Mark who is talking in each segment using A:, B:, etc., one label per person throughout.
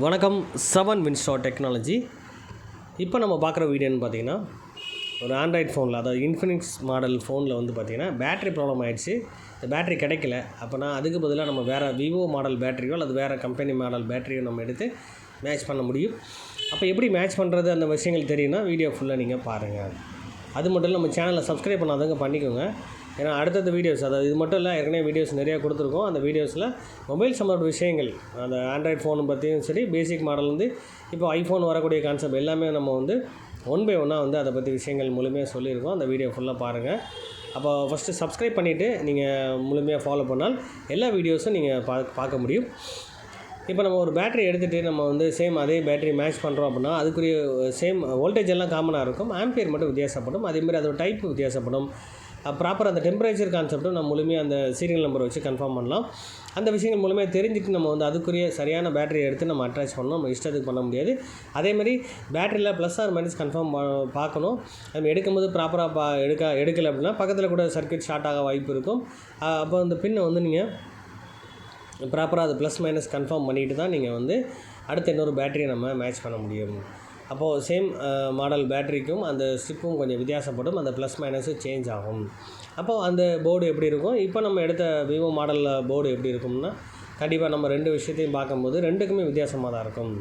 A: வணக்கம் seven வின்ஸ்டா technology இப்போ நம்ம பார்க்குற வீடியோன்னு பார்த்தீங்கன்னா ஒரு ஆண்ட்ராய்ட் ஃபோனில் அதாவது இன்ஃபினிக்ஸ் மாடல் ஃபோனில் வந்து பார்த்திங்கன்னா பேட்டரி ப்ராப்ளம் ஆகிடுச்சு இந்த பேட்டரி கிடைக்கல. அப்போனா அதுக்கு பதிலாக நம்ம வேறு விவோ மாடல் பேட்டரியோ அல்லது வேறு கம்பெனி மாடல் பேட்டரியோ நம்ம எடுத்து மேட்ச் பண்ண முடியும். அப்போ எப்படி மேட்ச் பண்ணுறது அந்த விஷயங்கள் தெரியும்னா வீடியோ ஃபுல்லாக நீங்கள் பாருங்கள் அது மட்டும் இல்லை நம்ம சேனலை சப்ஸ்கிரைப் பண்ணாதவங்க பண்ணிக்கோங்க. ஏன்னா அடுத்தடுத்த வீடியோஸ் அதாவது இது மட்டும் இல்லை ஏற்கனவே வீடியோஸ் நிறையா கொடுத்துருக்கோம். அந்த வீடியோஸில் மொபைல் சம்மந்த விஷயங்கள் அந்த ஆண்ட்ராய்ட் ஃபோன் பற்றியும் சரி பேசிக் மாடல்லேருந்து இப்போ ஐஃபோன் வரக்கூடிய கான்செப்ட் எல்லாமே நம்ம வந்து ஒன் பை ஒன்னாக வந்து அதை பற்றி விஷயங்கள் முழுமையாக சொல்லியிருக்கோம். அந்த வீடியோ ஃபுல்லாக பாருங்கள் அப்போ ஃபஸ்ட்டு சப்ஸ்கிரைப் பண்ணிவிட்டு நீங்கள் முழுமையாக ஃபாலோ பண்ணால் எல்லா வீடியோஸும் நீங்கள் பா பார்க்க முடியும். இப்போ நம்ம ஒரு பேட்டரி எடுத்துகிட்டு நம்ம வந்து சேம் அதே பேட்டரி மேட்ச் பண்ணுறோம் அப்படின்னா அதுக்குரிய சேம் வோல்டேஜ் எல்லாம் காமனாக இருக்கும். ஆம்பியர் மட்டும் வித்தியாசப்படும். அதேமாதிரி அதோட டைப் வித்தியாசப்படும். ப்ராப்பர் அந்த டெம்பரேச்சர் கான்செப்ட்டும் நம்ம முழுமையாக அந்த சீரியல் நம்பரை வச்சு கன்ஃபார்ம் பண்ணலாம். அந்த விஷயங்கள் மூலமாக தெரிஞ்சுட்டு நம்ம வந்து அதுக்குரிய சரியான பேட்டரியை எடுத்து நம்ம அட்டாச் பண்ணணும். நம்ம இஷ்டத்துக்கு பண்ண முடியாது. அதேமாதிரி பேட்டரியில் ப்ளஸ் ஆர் மைனஸ் கன்ஃபார்ம் பார்க்கணும். நம்ம எடுக்கும்போது ப்ராப்பராக பா எடுக்க எடுக்கலை அப்படின்னா பக்கத்தில் கூட சர்க்யூட் ஷார்ட் ஆக வாய்ப்பு இருக்கும். அப்போ அந்த பின்னை வந்து நீங்கள் ப்ராப்பராக அது ப்ளஸ் மைனஸ் கன்ஃபார்ம் பண்ணிட்டு தான் நீங்கள் வந்து அடுத்த இன்னொரு பேட்டரியை நம்ம மேட்ச் பண்ண முடியும். அப்போது சேம் மாடல் பேட்டரிக்கும் அந்த ஸ்ட்ரிப்பும் கொஞ்சம் வித்தியாசப்படும். அந்த ப்ளஸ் மைனஸும் சேஞ்ச் ஆகும். அப்போது அந்த போர்டு எப்படி இருக்கும்? இப்போ நம்ம எடுத்த விவோ மாடலில் போர்டு எப்படி இருக்கும்னா கண்டிப்பாக நம்ம ரெண்டு விஷயத்தையும் பார்க்கும்போது ரெண்டுக்குமே வித்தியாசமாக தான் இருக்கும்.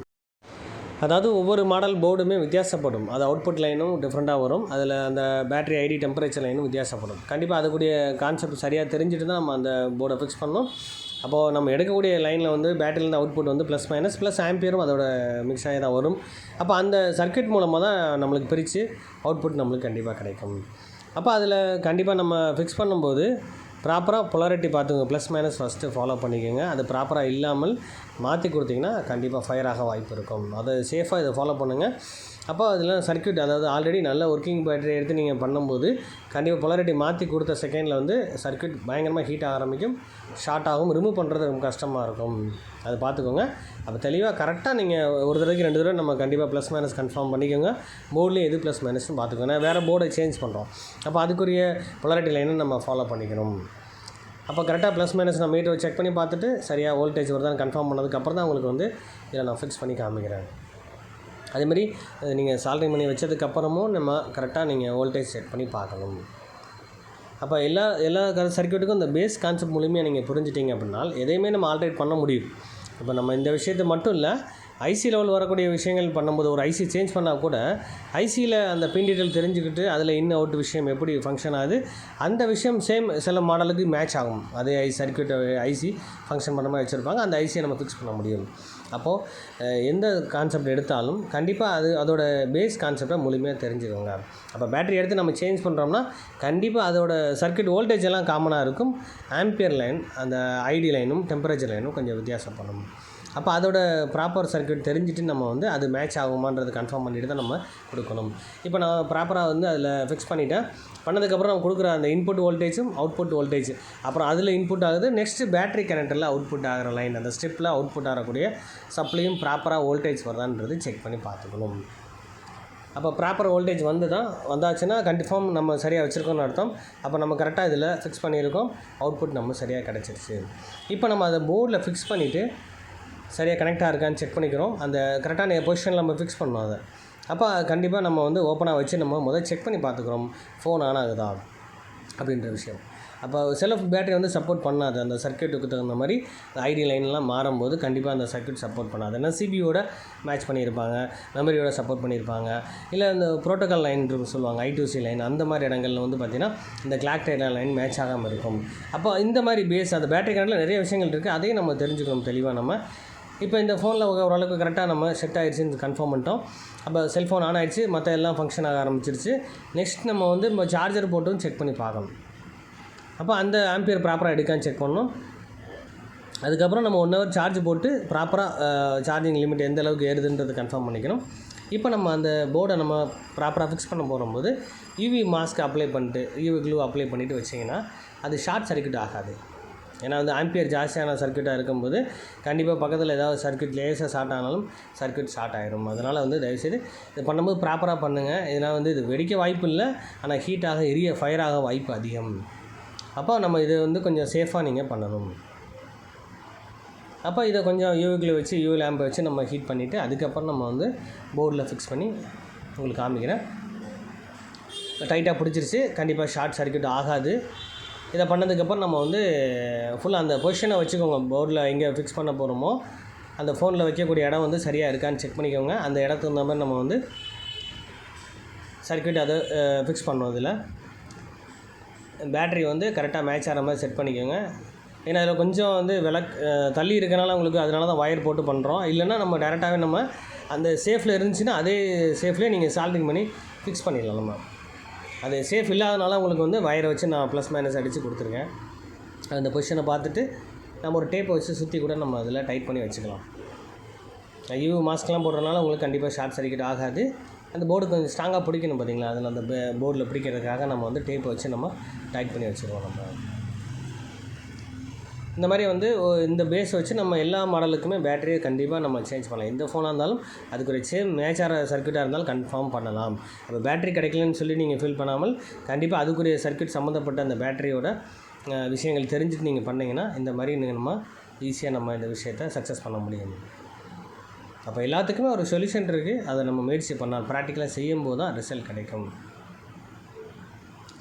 A: அதாவது ஒவ்வொரு மாடல் போர்டுமே வித்தியாசப்படும். அது அவுட்புட் லைனும் டிஃப்ரெண்ட்டாக வரும். அதில் அந்த பேட்டரி ஐடி டெம்பரேச்சர் லைனும் வித்தியாசப்படும். கண்டிப்பாக அதுக்கூடிய கான்செப்ட் சரியாக தெரிஞ்சுட்டு தான் நம்ம அந்த போர்டை ஃபிக்ஸ் பண்ணணும் அப்போது நம்ம எடுக்கக்கூடிய லைனில் வந்து பேட்டரியிலேருந்து அவுட்புட் வந்து ப்ளஸ் மைனஸ் ப்ளஸ் ஆம்பியரும் அதோட மிக்ஸ் ஆகி தான் வரும். அப்போ அந்த சர்க்கியூட் மூலமாக தான் நம்மளுக்கு பிரித்து அவுட்புட் நம்மளுக்கு கண்டிப்பாக கிடைக்கும். அப்போ அதில் கண்டிப்பாக நம்ம ஃபிக்ஸ் பண்ணும்போது ப்ராப்பராக பொலாரிட்டி பார்த்துங்க ப்ளஸ் மைனஸ் ஃபஸ்ட்டு ஃபாலோ பண்ணிக்கோங்க. அது ப்ராப்பராக இல்லாமல் மாற்றி கொடுத்தீங்கன்னா கண்டிப்பாக ஃபயர் ஆக வாய்ப்பு இருக்கும். அதை சேஃபாக இதை ஃபாலோ பண்ணுங்கள் அப்போ அதில் சர்க்யூட் அதாவது ஆல்ரெடி நல்ல ஒர்க்கிங் பேட்டரி எடுத்து நீங்கள் பண்ணும்போது கண்டிப்பாக பொலாரிட்டி மாற்றி கொடுத்த செகண்டில் வந்து சர்க்யூட் பயங்கரமாக ஹீட் ஆக ஆரம்பிக்கும் ஷார்ட் ஆகும் ரிமூவ் பண்ணுறது ரொம்ப கஷ்டமாக இருக்கும். அது பார்த்துக்கோங்க. அப்போ தெளிவாக கரெக்டாக நீங்கள் ஒரு தடவைக்கு ரெண்டு தடவை நம்ம கண்டிப்பாக ப்ளஸ் மைனஸ் கன்ஃபார்ம் பண்ணிக்கோங்க. போர்ட்லேயும் எது ப்ளஸ் மைனஸ்னு பார்த்துக்கோங்க. வேறு போர்டை சேஞ்ச் பண்ணுறோம் அப்போ அதுக்குரிய பொலாரிட்டி லைனை நம்ம ஃபாலோ பண்ணிக்கணும். அப்போ கரெக்டாக ப்ளஸ் மைனஸ் நான் மீட்டர் செக் பண்ணி பார்த்துட்டு சரியாக வோல்டேஜ் வருதான்னு கன்ஃபார்ம் பண்ணதுக்கப்புறம் தான் உங்களுக்கு வந்து இதில் நான் ஃபிக்ஸ் பண்ணி காமிக்கிறேன். அதேமாதிரி நீங்கள் சால்ரி பண்ணி வச்சதுக்கப்புறமும் நம்ம கரெக்டாக நீங்கள் வோல்டேஜ் செட் பண்ணி பார்க்கணும். அப்போ எல்லா எல்லா சர்க்யூட்டுக்கும் இந்த பேஸ் கான்செப்ட் மூலியமாக நீங்கள் புரிஞ்சிட்டிங்க அப்படின்னா எதையுமே நம்ம ஆல்ட்ரேட் பண்ண முடியும். இப்போ நம்ம இந்த விஷயத்தை மட்டும் இல்லை ஐசி லெவல் வரக்கூடிய விஷயங்கள் பண்ணும்போது ஒரு ஐசி சேஞ்ச் பண்ணால் கூட ஐசியில் அந்த பின் டீட்டெயில் தெரிஞ்சுக்கிட்டு அதில் இன் அவுட் விஷயம் எப்படி ஃபங்க்ஷன் ஆகுது அந்த விஷயம் சேம் சில மாடலுக்கு மேட்ச் ஆகும். அதே ஐ சர்க்யூட் ஐசி ஃபங்க்ஷன் பண்ண மாதிரி வச்சுருப்பாங்க அந்த ஐசியை நம்ம ஃபிக்ஸ் பண்ண முடியும். அப்போது எந்த கான்செப்ட் எடுத்தாலும் கண்டிப்பாக அது அதோட பேஸ் கான்செப்டை முழுமையாக தெரிஞ்சுக்கோங்க அப்போ பேட்டரி எடுத்து நம்ம சேஞ்ச் பண்ணுறோம்னா கண்டிப்பாக அதோட சர்க்கியூட் வோல்டேஜ் எல்லாம் காமனாக இருக்கும். ஆம்பியர் லைன் அந்த ஐடி லைனும் டெம்பரேச்சர் லைனும் கொஞ்சம் வித்தியாசப்படணும் அப்போ அதோட ப்ராப்பர் சர்க்யூட் தெரிஞ்சுட்டு நம்ம வந்து அது மேட்ச் ஆகுமான்றது கன்ஃபார்ம் பண்ணிட்டு தான் நம்ம கொடுக்கணும். இப்போ நான் ப்ராப்பராக வந்து அதில் ஃபிக்ஸ் பண்ணிட்டேன். பண்ணதுக்கப்புறம் நம்ம கொடுக்குற அந்த இன்புட் வோல்டேஜும் அவுட்புட் வோல்டேஜ் அப்புறம் அதில் இன்புட் ஆகுது. நெக்ஸ்ட்டு பேட்டரி கனெக்டரில் அவுட்புட் ஆகிற லைன் அந்த ஸ்டெப்பில் அவுட்புட் ஆகக்கூடிய சப்ளையும் ப்ராப்பராக வோல்டேஜ் வருதான்றது செக் பண்ணி பார்த்துக்கணும். அப்போ ப்ராப்பர் வோல்டேஜ் வந்து தான் வந்தாச்சுன்னா கன்ஃபார்ம் நம்ம சரியாக வச்சுருக்கோம்னு அர்த்தம். அப்போ நம்ம கரெக்டாக இதில் ஃபிக்ஸ் பண்ணியிருக்கோம். அவுட்புட் நம்ம சரியாக கிடச்சிருச்சு. இப்போ நம்ம அதை போர்டில் ஃபிக்ஸ் பண்ணிவிட்டு சரியாக கனெக்டாக இருக்கான்னு செக் பண்ணிக்கிறோம். அந்த கரெக்டான பொசிஷனில் நம்ம ஃபிக்ஸ் பண்ணோம் அதை. அப்போ கண்டிப்பாக நம்ம வந்து ஓப்பனாக வச்சு நம்ம முதல் செக் பண்ணி பார்த்துக்குறோம். ஃபோன் ஆன் ஆகுதா அப்படின்ற விஷயம். அப்போ செல்ஃப் பேட்டரி வந்து சப்போர்ட் பண்ணாது. அந்த சர்க்கியூட்டுக்கு தகுந்த மாதிரி ஐடி லைன்லாம் மாறும்போது கண்டிப்பாக அந்த சர்க்யூட் சப்போர்ட் பண்ணாது. ஏன்னா சிபியோட மேட்ச் பண்ணியிருப்பாங்க. மெமரியோட சப்போர்ட் பண்ணியிருப்பாங்க. இல்லை இந்த ப்ரோட்டோக்கால் லைன் சொல்லுவாங்க. ஐடிசி லைன் அந்த மாதிரி இடங்களில் வந்து பார்த்திங்கன்னா இந்த கிளாக் டைலர் லைன் மேட்ச் ஆகாமல் இருக்கும். அப்போ இந்த மாதிரி பேஸ் அந்த பேட்டரி கரண்டில் நிறைய விஷயங்கள் இருக்குது அதையும் நம்ம தெரிஞ்சுக்கணும் தெளிவாக நம்ம. இப்போ இந்த ஃபோனில் ஓரளவுக்கு கரெக்டாக நம்ம செட் ஆகிடுச்சின்னு கன்ஃபார்ம் பண்ணிட்டோம். அப்போ செல்ஃபோன் ஆன் ஆகிடுச்சு மற்ற எல்லாம் ஃபங்க்ஷன் ஆக ஆரம்பிச்சிருச்சு. நெக்ஸ்ட் நம்ம வந்து நம்ம சார்ஜர் போட்டும் செக் பண்ணி பார்க்கணும். அப்போ அந்த ஆம்பியர் ப்ராப்பராக எடுக்கான்னு செக் பண்ணணும். அதுக்கப்புறம் நம்ம ஒன் ஹவர் சார்ஜ் போட்டு ப்ராப்பராக சார்ஜிங் லிமிட் எந்த அளவுக்கு ஏறுதுன்றது கன்ஃபார்ம் பண்ணிக்கணும். இப்போ நம்ம அந்த போர்டை நம்ம ப்ராப்பராக ஃபிக்ஸ் பண்ண போகும்போது யூவி மாஸ்க் அப்ளை பண்ணிட்டு யூவி க்ளூ அப்ளை பண்ணிவிட்டு வச்சிங்கன்னா அது ஷார்ட் சர்க்கியூட் ஆகாது. ஏன்னா வந்து ஆம்பியர் ஜாஸ்தியான சர்க்யூட்டாக இருக்கும்போது கண்டிப்பாக பக்கத்தில் ஏதாவது சர்க்கியூட் லேசாக ஷார்ட் ஆனாலும் சர்க்யூட் ஷார்ட் ஆகிரும் அதனால் வந்து தயவுசெய்து இது பண்ணும்போது ப்ராப்பராக பண்ணுங்கள் இதனால் வந்து இது வெடிக்க வாய்ப்பு இல்லை. ஆனால் ஹீட்டாக எரிய ஃபயராக வாய்ப்பு அதிகம். அப்போ நம்ம இது வந்து கொஞ்சம் சேஃபாக நீங்கள் பண்ணணும். அப்போ இதை கொஞ்சம் யூவிக்கில் வச்சு யூ லேம்பை வச்சு நம்ம ஹீட் பண்ணிவிட்டு அதுக்கப்புறம் நம்ம வந்து போர்டில் ஃபிக்ஸ் பண்ணி உங்களுக்கு காமிக்கிறேன். டைட்டாக பிடிச்சிருச்சு. கண்டிப்பாக ஷார்ட் சர்க்யூட் ஆகாது. இதை பண்ணதுக்கப்புறம் நம்ம வந்து ஃபுல்லாக அந்த பொசிஷனை வச்சுக்கோங்க. போர்டில் எங்கே ஃபிக்ஸ் பண்ண போகிறோமோ அந்த ஃபோனில் வைக்கக்கூடிய இடம் வந்து சரியாக இருக்கான்னு செக் பண்ணிக்கோங்க. அந்த இடத்துக்கு தகுந்த மாதிரி நம்ம வந்து சர்க்கியூட் அதை ஃபிக்ஸ் பண்ணோம் இதில். பேட்ரி வந்து கரெக்டாக மேட்ச் ஆகிற மாதிரி செட் பண்ணிக்கோங்க. ஏன்னா அதில் கொஞ்சம் வந்து விளக் தள்ளி இருக்கனால உங்களுக்கு அதனால தான் ஒயர் போட்டு பண்ணுறோம் இல்லைன்னா நம்ம டேரெக்டாகவே நம்ம அந்த சேஃபில் இருந்துச்சுன்னா அதே சேஃப்லேயே நீங்கள் சால்டிங் பண்ணி ஃபிக்ஸ் பண்ணிடலாம் நம்ம. அது சேஃப் இல்லாதனால உங்களுக்கு வந்து வயரை வச்சு நான் ப்ளஸ் மைனஸ் அடித்து கொடுத்துருக்கேன் அந்த பொசிஷனை பார்த்துட்டு நம்ம ஒரு டேப்பை வச்சு சுற்றி கூட நம்ம அதில் டைட் பண்ணி வச்சுக்கலாம். யூ மாஸ்க்லாம் போடுறதுனால உங்களுக்கு கண்டிப்பாக ஷார்ட் சர்க்கியூட் ஆகாது. அந்த போர்டு கொஞ்சம் ஸ்ட்ராங்காக பிடிக்கணும் பார்த்தீங்களா அதில் அந்த போர்டில் பிடிக்கிறதுக்காக நம்ம வந்து டேப்பை வச்சு நம்ம டைட் பண்ணி வச்சுருவோம் நம்ம. இந்த மாதிரி வந்து இந்த பேஸ் வச்சு நம்ம எல்லா மாடலுக்குமே பேட்டரியை கண்டிப்பாக நம்ம சேஞ்ச் பண்ணலாம். எந்த ஃபோனாக இருந்தாலும் அதுக்கு ஒரு சேம் மேட்சார சர்க்யூட்டாக இருந்தாலும் கன்ஃபார்ம் பண்ணலாம். அப்போ பேட்டரி கிடைக்கலன்னு சொல்லி நீங்கள் ஃபீல் பண்ணாமல் கண்டிப்பாக அதுக்குரிய சர்க்யூட் சம்மந்தப்பட்ட அந்த பேட்டரியோட விஷயங்கள் தெரிஞ்சுட்டு நீங்கள் பண்ணிங்கன்னா இந்த மாதிரி நீங்கள் நம்ம ஈஸியாக நம்ம இந்த விஷயத்தை சக்ஸஸ் பண்ண முடியும். அப்போ எல்லாத்துக்குமே ஒரு சொல்யூஷன் இருக்குது அதை நம்ம முயற்சி பண்ணலாம். ப்ராக்டிக்கலாக செய்யும்போது தான் ரிசல்ட் கிடைக்கும்.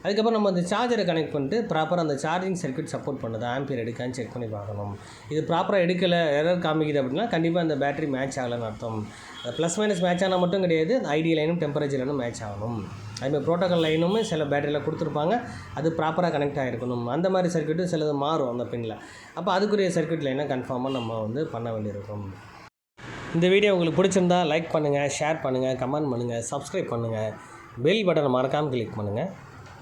A: அதுக்கப்புறம் நம்ம அந்த சார்ஜரை கனெக்ட் பண்ணிட்டு ப்ராப்பராக அந்த சார்ஜிங் சர்க்யூட் சப்போர்ட் பண்ணுது ஆம்பியர் எடுக்கான்னு செக் பண்ணி பார்க்கணும். இது ப்ராப்பராக எடுக்கலை எரர் காமிக்குது அப்படின்னா கண்டிப்பாக அந்த பேட்டரி மேட்ச் ஆகலைன்னு அர்த்தம். ப்ளஸ் மைனஸ் மேட்ச் ஆனால் மட்டும் கிடையாது ஐடி லைனும் டெம்பரேச்சர் லைனும் மேட்ச் ஆகணும். அதுமாதிரி ப்ரோட்டோக்கால் லைனும் சில பேட்டரியில் கொடுத்துருப்பாங்க அது ப்ராப்பராக கனெக்ட் ஆகிருக்கணும் அந்த மாதிரி சர்க்யூட்டும் சிலது மாறும் அந்த பின்னில் அப்போ அதுக்குரிய சர்க்யூட் லைனை கன்ஃபார்மாக நம்ம வந்து பண்ண வேண்டியிருக்கும். இந்த வீடியோ உங்களுக்கு பிடிச்சிருந்தா லைக் பண்ணுங்கள் ஷேர் பண்ணுங்கள் கமெண்ட் பண்ணுங்கள் சப்ஸ்கிரைப் பண்ணுங்கள் பெல் பட்டனை மறக்காமல் கிளிக் பண்ணுங்கள்